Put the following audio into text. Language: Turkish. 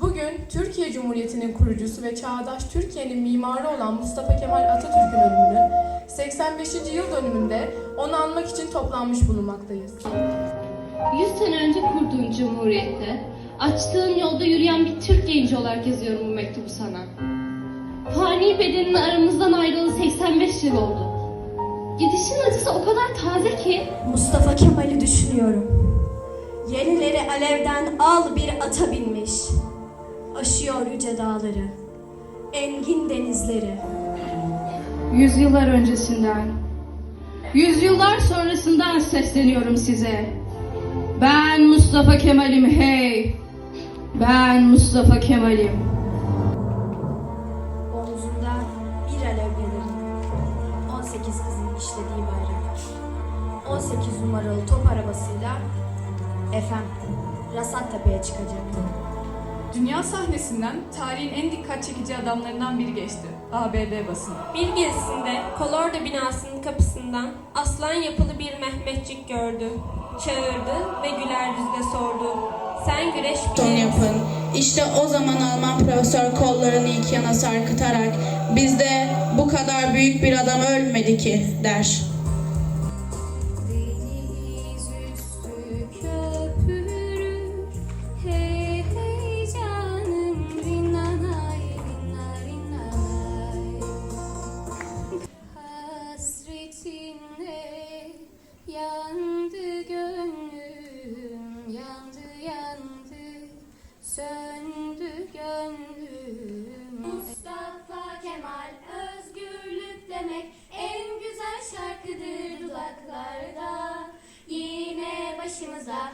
Bugün Türkiye Cumhuriyeti'nin kurucusu ve çağdaş Türkiye'nin mimarı olan Mustafa Kemal Atatürk'ün ölümünün 85. yıl dönümünde onu anmak için toplanmış bulunmaktayız. 100 sene önce kurduğun cumhuriyette, açtığın yolda yürüyen bir Türk genci olarak yazıyorum bu mektubu sana. Fani bedenin aramızdan ayrılalı 85 yıl oldu. Gidişin acısı o kadar taze ki Mustafa Kemal'i düşünüyorum. Yenileri alevden al bir ata binmiş. Aşıyor yüce dağları, engin denizleri. Yüzyıllar öncesinden, yüzyıllar sonrasından sesleniyorum size. Ben Mustafa Kemal'im hey. Ben Mustafa Kemal'im. Omzunda bir alev belirir. 18 kızın işlediği bayrak. 18 numaralı top arabasıyla efendim Rasattepe'ye çıkacak. Dünya sahnesinden tarihin en dikkat çekici adamlarından biri geçti. ABD basını. Bir gezisinde Kolordo binasının kapısından aslan yapılı bir Mehmetçik gördü. Çağırdı ve güler yüzle sordu. Sen güreş bilir yapın. İşte o zaman Alman profesör kollarını iki yana sarkıtarak bizde bu kadar büyük bir adam ölmedi ki der. Yandı gönlüm Yandı yandı. Söndü gönlüm. Mustafa Kemal özgürlük demek en güzel şarkıdır dudaklarda. Yine başımıza